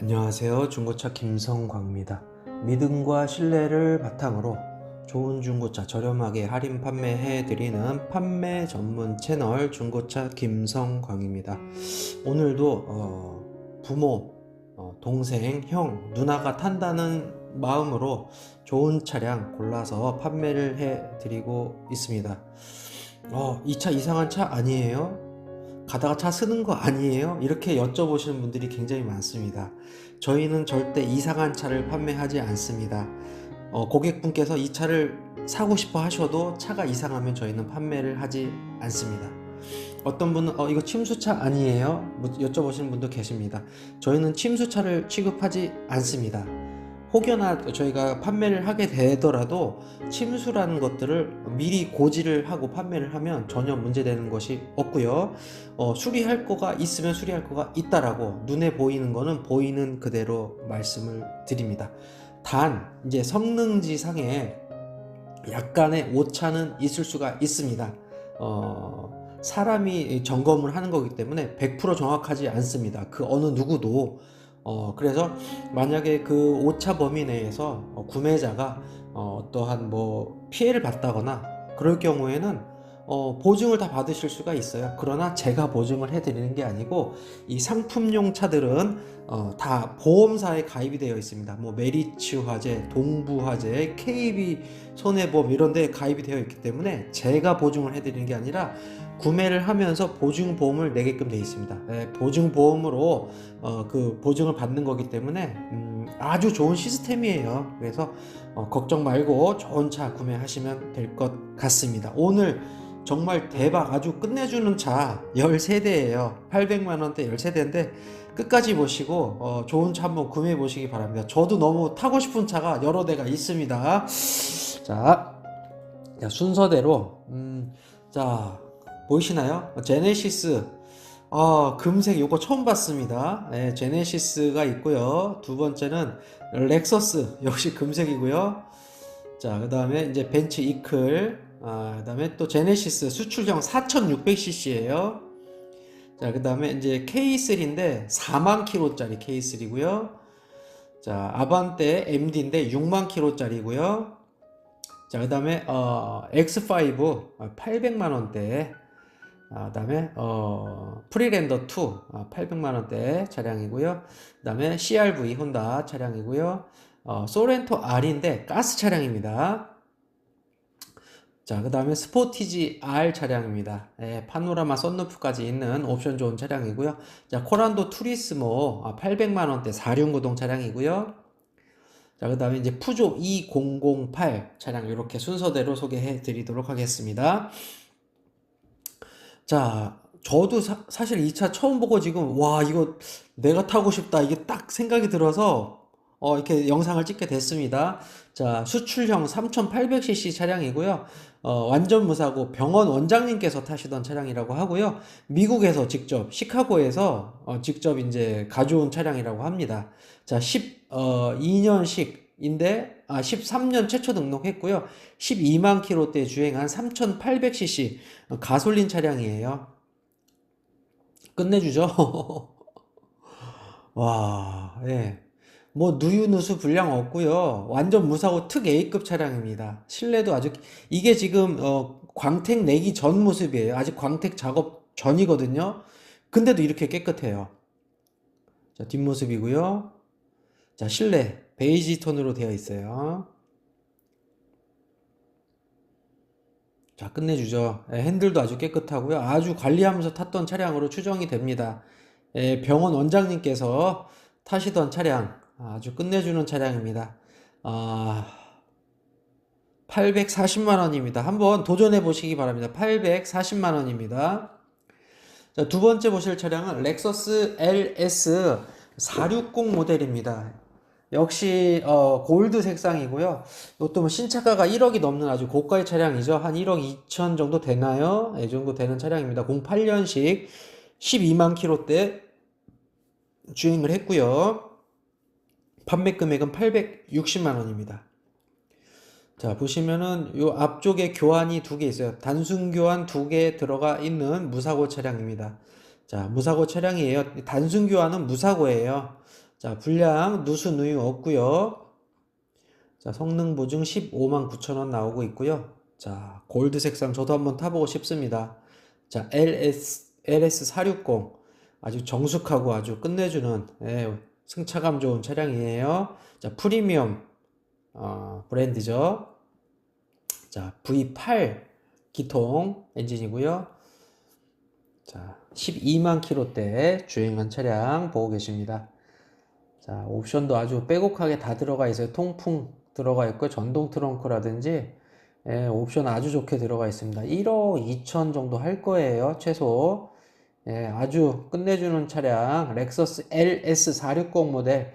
안녕하세요. 중고차 김성광입니다. 믿음과 신뢰를 바탕으로 좋은 중고차 저렴하게 할인 판매해 드리는 판매 전문 채널 중고차 김성광입니다. 오늘도 어, 부모, 어, 동생, 형, 누나가 탄다는 마음으로 좋은 차량 골라서 판매를 해 드리고 있습니다. 어, 이 차 이상한 차 아니에요? 가다가 차 쓰는 거 아니에요? 이렇게 여쭤보시는 분들이 굉장히 많습니다. 저희는 절대 이상한 차를 판매하지 않습니다. 어, 고객분께서 이 차를 사고 싶어 하셔도 차가 이상하면 저희는 판매를 하지 않습니다. 어떤 분은 어, 이거 침수차 아니에요? 뭐 여쭤보시는 분도 계십니다. 저희는 침수차를 취급하지 않습니다. 혹여나 저희가 판매를 하게 되더라도 침수라는 것들을 미리 고지를 하고 판매를 하면 전혀 문제되는 것이 없고요. 어, 수리할 거가 있으면 수리할 거가 있다라고 눈에 보이는 거는 보이는 그대로 말씀을 드립니다. 단 이제 성능지상에 약간의 오차는 있을 수가 있습니다. 어, 사람이 점검을 하는 거기 때문에 100% 정확하지 않습니다. 그 어느 누구도 어, 그래서 만약에 그 오차 범위 내에서 어, 구매자가 어, 떠한뭐 피해를 봤다거나 그럴 경우에는 어, 보증을 다 받으실 수가 있어요. 그러나 제가 보증을 해드리는 게 아니고 이 상품용 차들은 어, 다 보험사에 가입이 되어 있습니다. 뭐 메리츠 화재, 동부 화재, KB 손해보험 이런 데 가입이 되어 있기 때문에 제가 보증을 해드리는 게 아니라 구매를 하면서 보증보험을 내게끔 되어 있습니다. 예, 보증보험으로 어, 그 보증을 받는 거기 때문에 음, 아주 좋은 시스템이에요. 그래서 어, 걱정 말고 좋은 차 구매하시면 될 것 같습니다. 오늘 정말 대박 아주 끝내주는 차 13대예요. 800만 원대 13대인데 끝까지 보시고 어, 좋은 차 한번 구매해 보시기 바랍니다. 저도 너무 타고 싶은 차가 여러 대가 있습니다. 자, 자, 순서대로 음, 자 보이시나요? 제네시스 아, 금색 요거 처음 봤습니다. 네, 제네시스가 있고요. 두 번째는 렉서스 역시 금색이고요. 자, 그 다음에 이제 벤츠 이클 아, 그다음에 또 제네시스 수출형 4600cc예요. 자, 그다음에 이제 K3인데 4만 킬로짜리 K3고요. 자, 아반떼 MD인데 6만 킬로짜리고요. 자, 그다음에 어, X5 800만 원대. 아, 그다음에 어, 프리랜더 2 아, 800만 원대 차량이고요. 그다음에 CRV 혼다 차량이고요. 어, 소렌토 R인데 가스 차량입니다. 자, 그 다음에 스포티지 R 차량입니다. 예, 파노라마 썬루프까지 있는 옵션 좋은 차량이고요. 자, 코란도 투리스모 아, 800만원대 4륜구동 차량이고요. 자, 그 다음에 이제 푸조 2008 차량 이렇게 순서대로 소개해 드리도록 하겠습니다. 자, 저도 사, 사실 이 차 처음 보고 지금 와, 이거 내가 타고 싶다. 이게 딱 생각이 들어서 어, 이렇게 영상을 찍게 됐습니다. 자, 수출형 3800cc 차량이고요. 어, 완전 무사고 병원 원장님께서 타시던 차량이라고 하고요. 미국에서 직접 시카고에서 어, 직접 이제 가져온 차량이라고 합니다. 자, 12년식인데 아, 13년 최초 등록했고요. 12만 킬로대 주행한 3800cc 가솔린 차량이에요. 끝내주죠. 와, 예. 뭐 누유누수 불량 없고요. 완전 무사고 특 A급 차량입니다. 실내도 아주 이게 지금 어, 광택 내기 전 모습이에요. 아직 광택 작업 전이거든요. 근데도 이렇게 깨끗해요. 자, 뒷모습이고요. 자, 실내 베이지 톤으로 되어 있어요. 자, 끝내주죠. 예, 핸들도 아주 깨끗하고요. 아주 관리하면서 탔던 차량으로 추정이 됩니다. 예, 병원 원장님께서 타시던 차량 아주 끝내주는 차량입니다. 아, 840만 원입니다. 한번 도전해 보시기 바랍니다. 840만 원입니다. 자, 두 번째 보실 차량은 렉서스 LS 460 모델입니다. 역시 어, 골드 색상이고요. 이것도 뭐 신차가가 1억이 넘는 아주 고가의 차량이죠. 한 1억 2천 정도 되나요? 이 정도 되는 차량입니다. 08년식 12만 킬로대 주행을 했고요. 판매 금액은 860만 원입니다. 자, 보시면은 요 앞쪽에 교환이 두 개 있어요. 단순 교환 두 개 들어가 있는 무사고 차량입니다. 자, 무사고 차량이에요. 단순 교환은 무사고예요. 자, 불량 누수 누유 없고요. 자, 성능 보증 15만 9천 원 나오고 있고요. 자, 골드 색상 저도 한번 타보고 싶습니다. 자, LS LS460 아주 정숙하고 아주 끝내주는 예, 승차감 좋은 차량이에요. 자, 프리미엄 어, 브랜드죠. 자, V8 기통 엔진이고요. 자, 12만 킬로대 주행한 차량 보고 계십니다. 자, 옵션도 아주 빼곡하게 다 들어가 있어요. 통풍 들어가 있고 전동 트렁크라든지 예, 옵션 아주 좋게 들어가 있습니다. 1억 2천 정도 할 거예요. 최소. 예, 아주 끝내주는 차량 렉서스 LS460 모델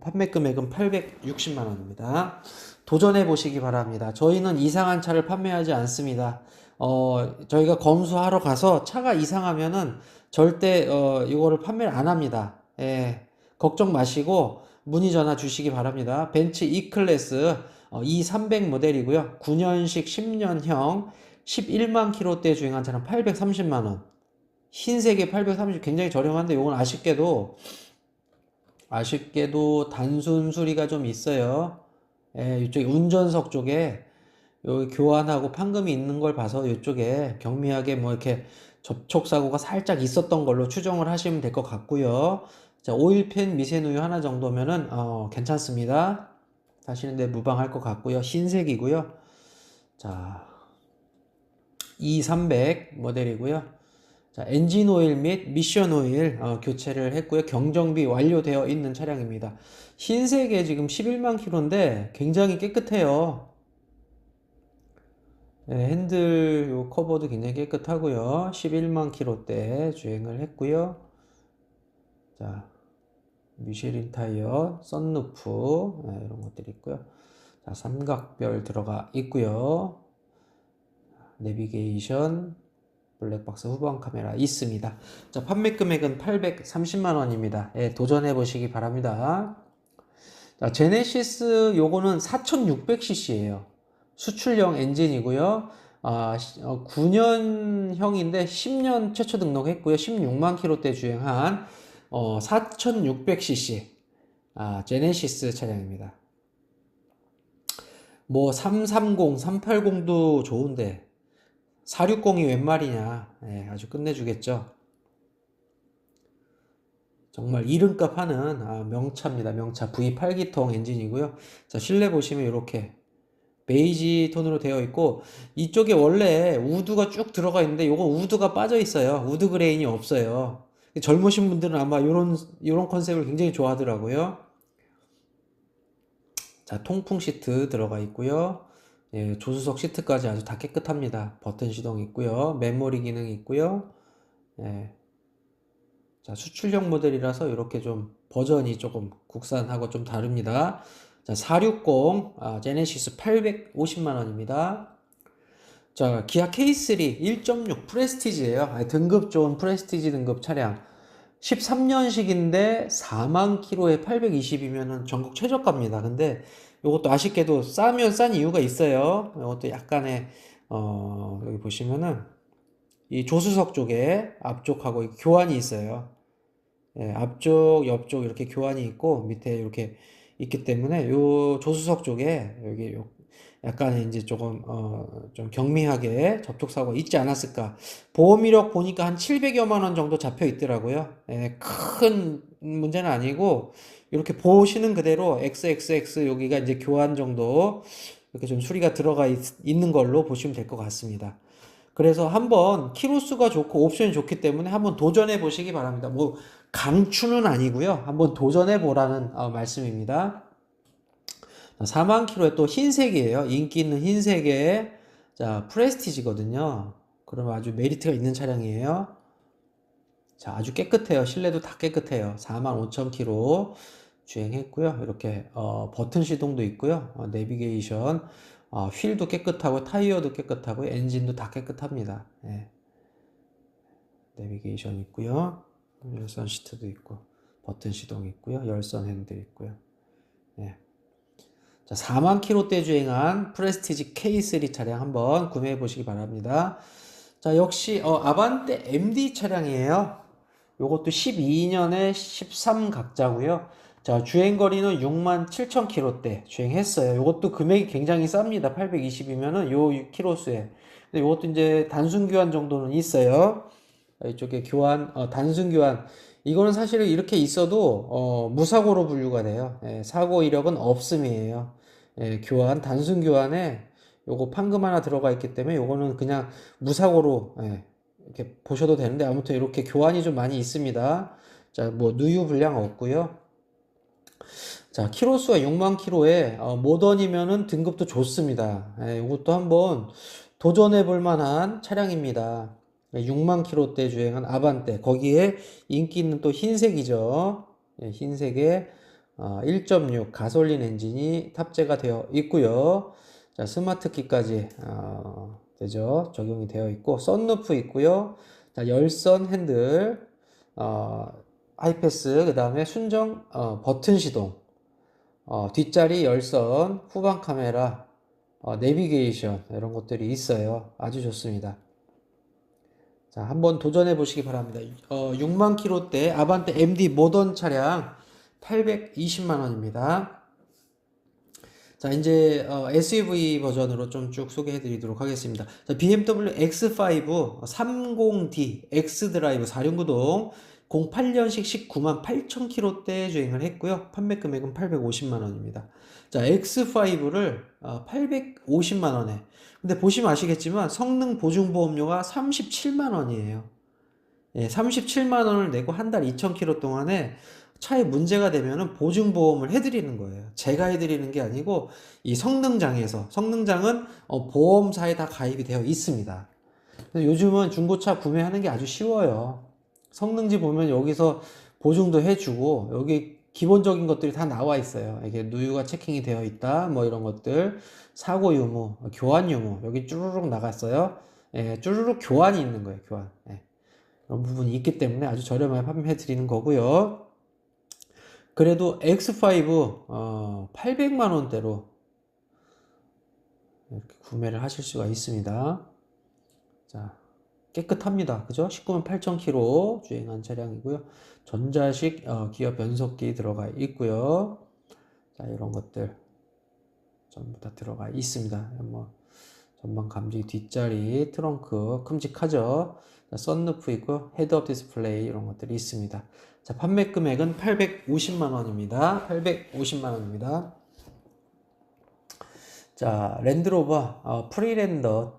판매 금액은 860만 원입니다. 도전해 보시기 바랍니다. 저희는 이상한 차를 판매하지 않습니다. 어, 저희가 검수하러 가서 차가 이상하면은 절대 어, 이거를 판매를 안 합니다. 예, 걱정 마시고 문의 전화 주시기 바랍니다. 벤츠 E클래스 어, E300 모델이고요. 9년식 10년형 11만 킬로대 주행한 차량 830만 원. 흰색에 830 굉장히 저렴한데 이건 아쉽게도 아쉽게도 단순 수리가 좀 있어요. 예, 이쪽에 운전석 쪽에 여기 교환하고 판금이 있는 걸 봐서 이쪽에 경미하게 뭐 이렇게 접촉 사고가 살짝 있었던 걸로 추정을 하시면 될 것 같고요. 자, 오일팬 미세누유 하나 정도면은 어, 괜찮습니다. 다시는데 무방할 것 같고요. 흰색이고요. 자, E300 모델이고요. 자, 엔진 오일 및 미션 오일 어, 교체를 했고요. 경정비 완료되어 있는 차량입니다. 흰색에 지금 11만 킬로인데 굉장히 깨끗해요. 네, 핸들 요 커버도 굉장히 깨끗하고요. 11만 킬로대 주행을 했고요. 자, 미쉐린 타이어, 썬루프 네, 이런 것들이 있고요. 자, 삼각별 들어가 있고요. 내비게이션, 블랙박스 후방 카메라 있습니다. 자, 판매 금액은 830만 원입니다. 예, 도전해 보시기 바랍니다. 자, 제네시스 요거는 4600cc예요. 수출형 엔진이고요. 아, 9년형인데 10년 최초 등록했고요. 16만 킬로대 주행한 어, 4600cc 아, 제네시스 차량입니다. 뭐 330, 380도 좋은데 460이 웬 말이냐. 예, 아주 끝내주겠죠. 정말 이름값 하는 아, 명차입니다. 명차 V8기통 엔진이고요. 자, 실내 보시면 이렇게 베이지 톤으로 되어 있고 이쪽에 원래 우드가 쭉 들어가 있는데 요거 우드가 빠져 있어요. 우드 그레인이 없어요. 젊으신 분들은 아마 요런 요런 컨셉을 굉장히 좋아하더라고요. 자, 통풍 시트 들어가 있고요. 예, 조수석 시트까지 아주 다 깨끗합니다. 버튼 시동 있고요. 메모리 기능 있고요. 예. 자, 수출형 모델이라서 이렇게 좀 버전이 조금 국산하고 좀 다릅니다. 자, 460 아, 제네시스 850만 원입니다. 자, 기아 K3 1.6 프레스티지예요. 아, 등급 좋은 프레스티지 등급 차량. 13년식인데 4만 킬로에 820이면은 전국 최저가입니다. 근데 이것도 아쉽게도 싸면 싼 이유가 있어요. 이것도 약간의 어, 여기 보시면은 이 조수석 쪽에 앞쪽하고 교환이 있어요. 예, 앞쪽, 옆쪽 이렇게 교환이 있고 밑에 이렇게 있기 때문에 요 조수석 쪽에 여기 요 약간 이제 조금 어 좀 경미하게 접촉 사고가 있지 않았을까. 보험 이력 보니까 한 700여만 원 정도 잡혀 있더라고요. 예, 큰 문제는 아니고 이렇게 보시는 그대로 XXX 여기가 이제 교환 정도 이렇게 좀 수리가 들어가 있, 는 걸로 보시면 될 것 같습니다. 그래서 한번 키로수가 좋고 옵션이 좋기 때문에 한번 도전해 보시기 바랍니다. 뭐 강추는 아니고요. 한번 도전해 보라는 어, 말씀입니다. 4만 킬로에 또 흰색이에요. 인기 있는 흰색의 자 프레스티지거든요. 그러면 아주 메리트가 있는 차량이에요. 자 아주 깨끗해요. 실내도 다 깨끗해요. 4만 5천 킬로 주행했고요. 이렇게 어, 버튼 시동도 있고요. 어, 내비게이션, 어, 휠도 깨끗하고 타이어도 깨끗하고 엔진도 다 깨끗합니다. 예. 내비게이션 있고요. 열선 시트도 있고 버튼 시동 있고요. 열선 핸들 있고요. 예. 자, 4만 킬로대 주행한 프레스티지 K3 차량 한번 구매해 보시기 바랍니다. 자, 역시 어, 아반떼 MD 차량이에요. 요것도 12년에 13 각자고요. 자, 주행 거리는 6만 7천 킬로대 주행했어요. 이것도 금액이 굉장히 쌉니다. 820이면은 요 키로수에. 근데 이것도 이제 단순 교환 정도는 있어요. 이쪽에 교환, 어, 단순 교환. 이거는 사실은 이렇게 있어도 어, 무사고로 분류가 돼요. 예, 사고 이력은 없음이에요. 예, 교환, 단순 교환에 요거 판금 하나 들어가 있기 때문에 요거는 그냥 무사고로 예, 이렇게 보셔도 되는데 아무튼 이렇게 교환이 좀 많이 있습니다. 자, 뭐 누유 불량 없고요. 자, 키로수가 6만 키로에 어, 모던이면은 등급도 좋습니다. 예, 이것도 한번 도전해 볼 만한 차량입니다. 6만 키로대 주행한 아반떼. 거기에 인기 있는 또 흰색이죠. 예, 흰색에 어, 1.6 가솔린 엔진이 탑재가 되어 있고요. 자, 스마트 키까지 어, 되죠. 적용이 되어 있고 썬루프 있고요. 자, 열선 핸들 어, 하이패스 그다음에 순정 어, 버튼 시동 어, 뒷자리 열선 후방 카메라 어, 내비게이션 이런 것들이 있어요. 아주 좋습니다. 자, 한번 도전해 보시기 바랍니다. 어, 6만 킬로대 아반떼 MD 모던 차량 820만 원입니다. 자, 이제 어, SUV 버전으로 좀 쭉 소개해 드리도록 하겠습니다. 자, BMW X5 30D X 드라이브 4륜구동 08년식 19만 8천 킬로대 주행을 했고요. 판매 금액은 850만 원입니다. 자, X5를 850만 원에. 근데 보시면 아시겠지만 성능 보증 보험료가 37만 원이에요. 예, 37만 원을 내고 한 달 2천 킬로 동안에 차에 문제가 되면은 보증 보험을 해드리는 거예요. 제가 해드리는 게 아니고 이 성능장에서 성능장은 어, 보험사에 다 가입이 되어 있습니다. 요즘은 중고차 구매하는 게 아주 쉬워요. 성능지 보면 여기서 보증도 해주고 여기 기본적인 것들이 다 나와 있어요. 이게 누유가 체킹이 되어 있다, 뭐 이런 것들, 사고 유무, 교환 유무 여기 쭈루룩 나갔어요. 예, 쭈루룩 교환이 있는 거예요. 교환. 예. 그런 부분이 있기 때문에 아주 저렴하게 판매해 드리는 거고요. 그래도 X5 어, 800만 원대로 이렇게 구매를 하실 수가 있습니다. 자, 깨끗합니다. 그죠? 19만 8천 킬로 주행한 차량이고요. 전자식 어, 기어 변속기 들어가 있고요. 자, 이런 것들 전부 다 들어가 있습니다. 뭐 전방 감지 뒷자리 트렁크 큼직하죠. 자, 썬루프 있고 헤드업 디스플레이 이런 것들이 있습니다. 자, 판매 금액은 850만 원입니다. 850만 원입니다. 자, 랜드로버 어, 프리랜더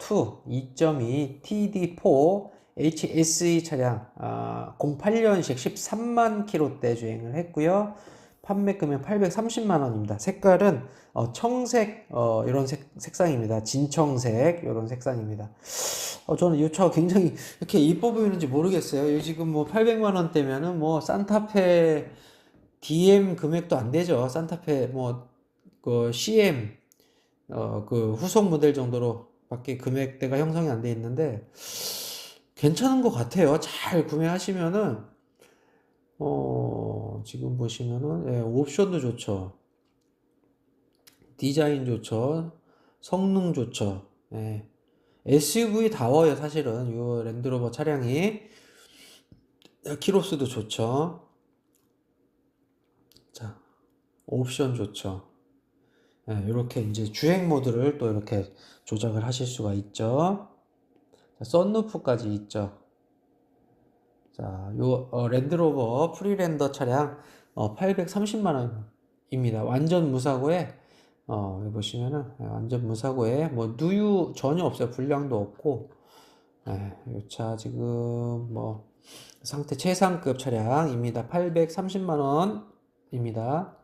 2 2.2 TD4 HSE 차량 어, 08년식 13만 킬로대 주행을 했고요. 판매 금액 830만 원입니다. 색깔은 어, 청색 어, 이런 색, 색상입니다. 진청색 이런 색상입니다. 어, 저는 이 차가 굉장히 이렇게 이뻐 보이는지 모르겠어요. 이 지금 뭐 800만 원대면은 뭐 산타페 DM 금액도 안 되죠. 산타페 뭐 그 CM 어, 그 후속 모델 정도로 밖에 금액대가 형성이 안 돼 있는데 괜찮은 것 같아요. 잘 구매하시면은 어, 지금 보시면은 예, 옵션도 좋죠. 디자인 좋죠. 성능 좋죠. 예. SUV 다워요, 사실은. 이 랜드로버 차량이. 키로수도 좋죠. 자, 옵션 좋죠. 네, 이렇게 이제 주행 모드를 또 이렇게 조작을 하실 수가 있죠. 자, 썬루프까지 있죠. 자, 요 어, 랜드로버 프리랜더 차량 어, 830만 원입니다. 완전 무사고에 어, 여기 보시면은 예, 완전 무사고에 뭐 누유 전혀 없어요. 불량도 없고 예, 요차 지금 뭐 상태 최상급 차량입니다. 830만 원입니다.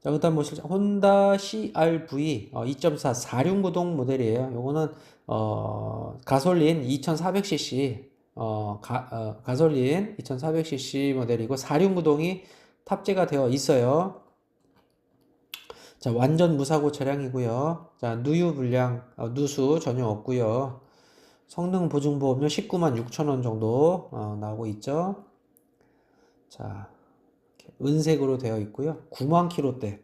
자, 그 다음 보실 혼다 CRV 어, 2.4 4륜구동 모델이에요. 요거는 어, 가솔린 2400cc 어, 가, 어, 가솔린 2400cc 모델이고 4륜구동이 탑재가 되어 있어요. 자, 완전 무사고 차량이고요. 자, 누유 불량, 어, 누수 전혀 없고요. 성능 보증 보험료 19만 6천 원 정도 어, 나오고 있죠. 자, 은색으로 되어 있고요. 9만 킬로대.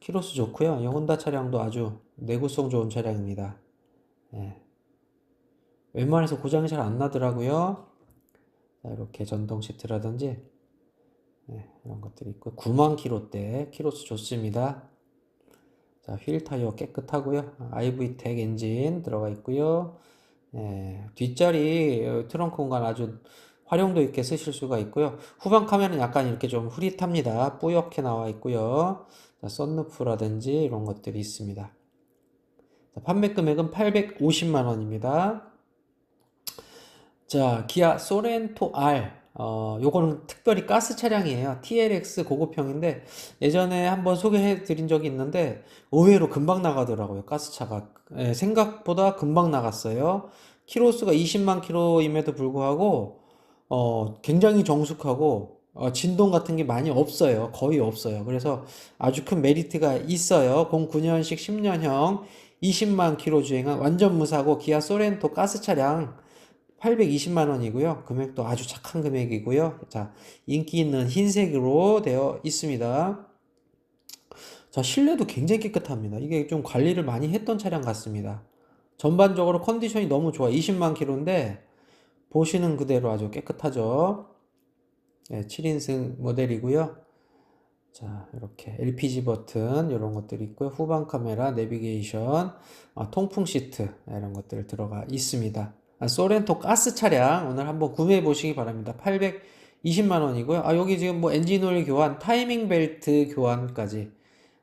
키로수 좋고요. 이 혼다 차량도 아주 내구성 좋은 차량입니다. 예. 웬만해서 고장이 잘 안 나더라고요. 자, 이렇게 전동 시트라든지 네, 이런 것들이 있고 9만 킬로대 키로수 좋습니다. 자, 휠 타이어 깨끗하고요. IV텍 엔진 들어가 있고요. 예, 뒷자리 어, 트렁크 공간 아주 활용도 있게 쓰실 수가 있고요. 후방 카메라는 약간 이렇게 좀 흐릿합니다. 뿌옇게 나와 있고요. 자, 썬루프라든지 이런 것들이 있습니다. 자, 판매 금액은 850만 원입니다. 자, 기아 소렌토 R. 어, 요거는 특별히 가스 차량이에요. TLX 고급형인데 예전에 한번 소개해 드린 적이 있는데 의외로 금방 나가더라고요. 가스차가. 예, 생각보다 금방 나갔어요. 키로수가 20만 킬로임에도 불구하고 어, 굉장히 정숙하고 어, 진동 같은 게 많이 없어요. 거의 없어요. 그래서 아주 큰 메리트가 있어요. 09년식 10년형 20만 킬로 주행한 완전 무사고 기아 소렌토 가스 차량 820만 원이고요. 금액도 아주 착한 금액이고요. 자, 인기 있는 흰색으로 되어 있습니다. 자, 실내도 굉장히 깨끗합니다. 이게 좀 관리를 많이 했던 차량 같습니다. 전반적으로 컨디션이 너무 좋아. 20만 킬로인데 보시는 그대로 아주 깨끗하죠. 네, 7인승 모델이고요. 자, 이렇게 LPG 버튼 이런 것들이 있고요. 후방 카메라, 내비게이션, 아, 통풍 시트 이런 것들 들어가 있습니다. 아, 소렌토 가스 차량 오늘 한번 구매해 보시기 바랍니다. 820만 원이고요. 아, 여기 지금 뭐 엔진 오일 교환, 타이밍 벨트 교환까지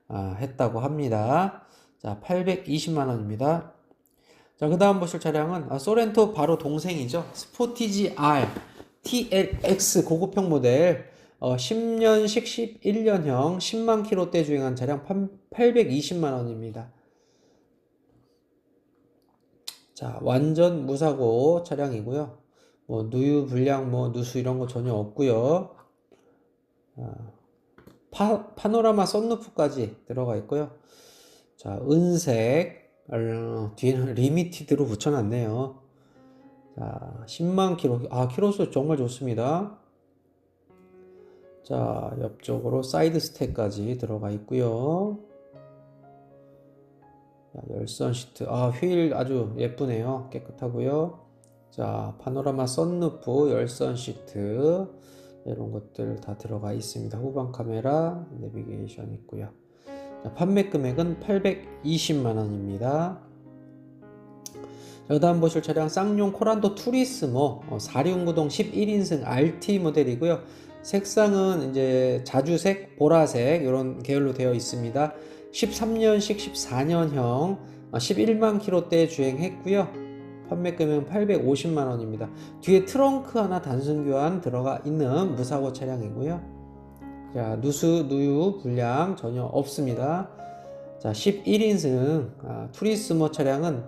아, 했다고 합니다. 자, 820만 원입니다. 자, 그 다음 보실 차량은 아, 소렌토 바로 동생이죠. 스포티지 R TLX 고급형 모델 어, 10년식 11년형 10만 킬로대 주행한 차량 820만 원입니다. 자, 완전 무사고 차량이고요. 뭐 누유 불량 뭐 누수 이런 거 전혀 없고요. 아, 파, 파노라마 썬루프까지 들어가 있고요. 자, 은색 어, 뒤에는 리미티드로 붙여놨네요. 자, 10만 킬로, 아, 킬로수 정말 좋습니다. 자, 옆쪽으로 사이드 스택까지 들어가 있고요. 자, 열선 시트, 아, 휠 아주 예쁘네요. 깨끗하고요. 자, 파노라마 썬루프, 열선 시트, 이런 것들 다 들어가 있습니다. 후방 카메라, 내비게이션 있고요. 자, 판매 금액은 820만 원입니다. 자, 그다음 보실 차량 쌍용 코란도 투리스모 어, 4륜구동 11인승 RT 모델이고요. 색상은 이제 자주색, 보라색 이런 계열로 되어 있습니다. 13년식 14년형 11만 킬로대 주행했고요. 판매 금액은 850만 원입니다. 뒤에 트렁크 하나 단순 교환 들어가 있는 무사고 차량이고요. 자, 누수, 누유, 불량 전혀 없습니다. 자, 11인승 아, 투리스모 차량은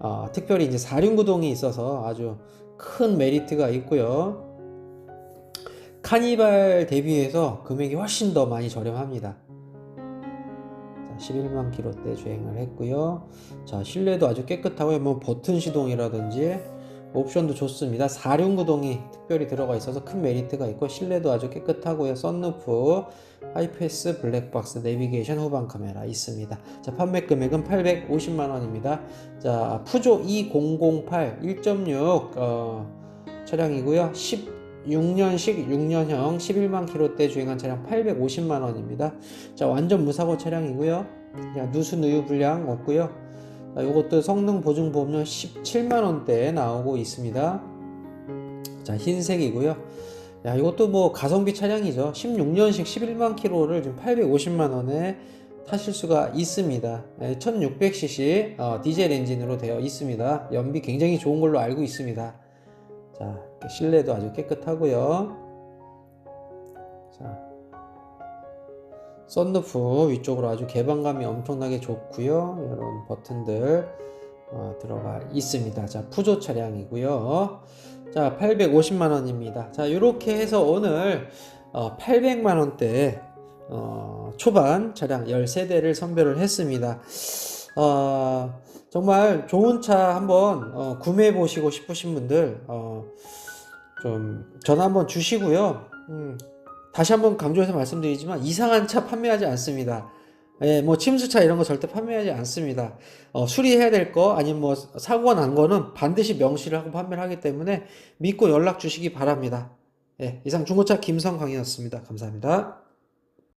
아, 특별히 이제 4륜구동이 있어서 아주 큰 메리트가 있고요. 카니발 대비해서 금액이 훨씬 더 많이 저렴합니다. 자, 11만 킬로대 주행을 했고요. 자, 실내도 아주 깨끗하고요. 뭐 버튼 시동이라든지 옵션도 좋습니다. 4륜구동이 특별히 들어가 있어서 큰 메리트가 있고 실내도 아주 깨끗하고요. 썬루프, 하이패스, 블랙박스, 내비게이션, 후방 카메라 있습니다. 자, 판매 금액은 850만 원입니다. 자, 푸조 2008 1.6 어, 차량이고요. 16년식 6년형 11만 킬로대 주행한 차량 850만 원입니다. 자, 완전 무사고 차량이고요. 자, 누수 누유 불량 없고요. 자, 이것도 성능 보증 보험료 17만 원대에 나오고 있습니다. 자, 흰색이고요. 야, 이것도 뭐 가성비 차량이죠. 16년식 11만 킬로를 지금 850만 원에 타실 수가 있습니다. 1600cc 어, 디젤 엔진으로 되어 있습니다. 연비 굉장히 좋은 걸로 알고 있습니다. 자, 실내도 아주 깨끗하고요. 썬루프 위쪽으로 아주 개방감이 엄청나게 좋고요. 이런 버튼들 어, 들어가 있습니다. 자, 푸조 차량이고요. 자, 850만 원입니다. 자, 이렇게 해서 오늘 어, 800만 원대 어, 초반 차량 13대를 선별을 했습니다. 어, 정말 좋은 차 한번 어, 구매해 보시고 싶으신 분들 어, 좀 전화 한번 주시고요. 음, 다시 한번 강조해서 말씀드리지만 이상한 차 판매하지 않습니다. 예, 뭐 침수차 이런 거 절대 판매하지 않습니다. 어, 수리해야 될 거 아니면 뭐 사고가 난 거는 반드시 명시를 하고 판매를 하기 때문에 믿고 연락 주시기 바랍니다. 예, 이상 중고차 김성광이었습니다. 감사합니다.